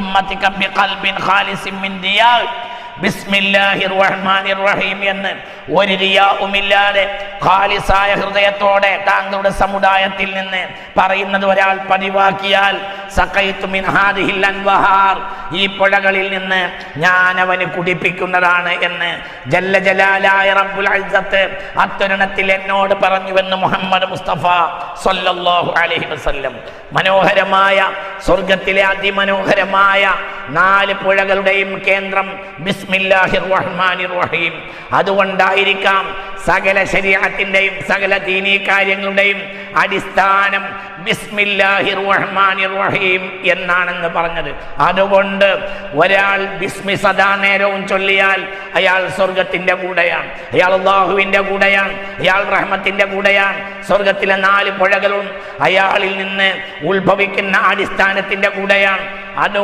ഉമ്മത്തിക ബിഖൽബിൻ ഖാലിസിൻ മിൻ ദിയാ ബിസ്മില്ലാഹിർ റഹ്മാനിർ റഹീം എന്ന് ഒരു റിയാവുമില്ലാതെ ഖാലിസായ ഹൃദയത്തോടെ താങ്കളുടെ സമുദായത്തിൽ നിന്ന് പറയുന്നത് ഒരാൾ പതിവാക്കിയാൽ മിൻ ഹാദിഹിൽ അൻവഹാർ ഈ പുഴകളിൽ നിന്ന് ഞാൻ അവന് കുടിപ്പിക്കുന്നതാണ് എന്ന് ജല്ല ജലാലായ റബ്ബുൽ ഇസ്സത്ത് അത്തൊരണത്തിൽ എന്നോട് പറഞ്ഞുവെന്ന് മുഹമ്മദ് മുസ്തഫ സല്ലല്ലാഹു അലൈഹി വസല്ലം. മനോഹരമായ സ്വർഗത്തിലെ അതിമനോഹരമായ നാല് പുഴകളുടെയും കേന്ദ്രം ബിസ്മില്ലാഹിർ റഹ്മാനിർ റഹീം. അതുകൊണ്ടായിരിക്കാം സകല ശരീരത്തിന്റെയും സകല ദീനീ കാര്യങ്ങളുടെയും അടിസ്ഥാനം ബിസ്മില്ലാഹിർ റഹ്മാനിർ റഹീം എന്നാണെന്ന് പറഞ്ഞത്. അതുകൊണ്ട് ഒരാൾ ബിസ്മി സദാ നേരവും ചൊല്ലിയാൽ അയാൾ സ്വർഗത്തിന്റെ കൂടെയാണ്. അയാൾ അള്ളാഹുവിന്റെ കൂടെയാണ്. അയാൾ റഹ്മത്തിന്റെ കൂടെയാണ്. സ്വർഗത്തിലെ നാല് പുഴകളും അയാളിൽ നിന്ന് ഉത്ഭവിക്കുന്ന അടിസ്ഥാനത്തിന്റെ കൂടെയാണ്. അത്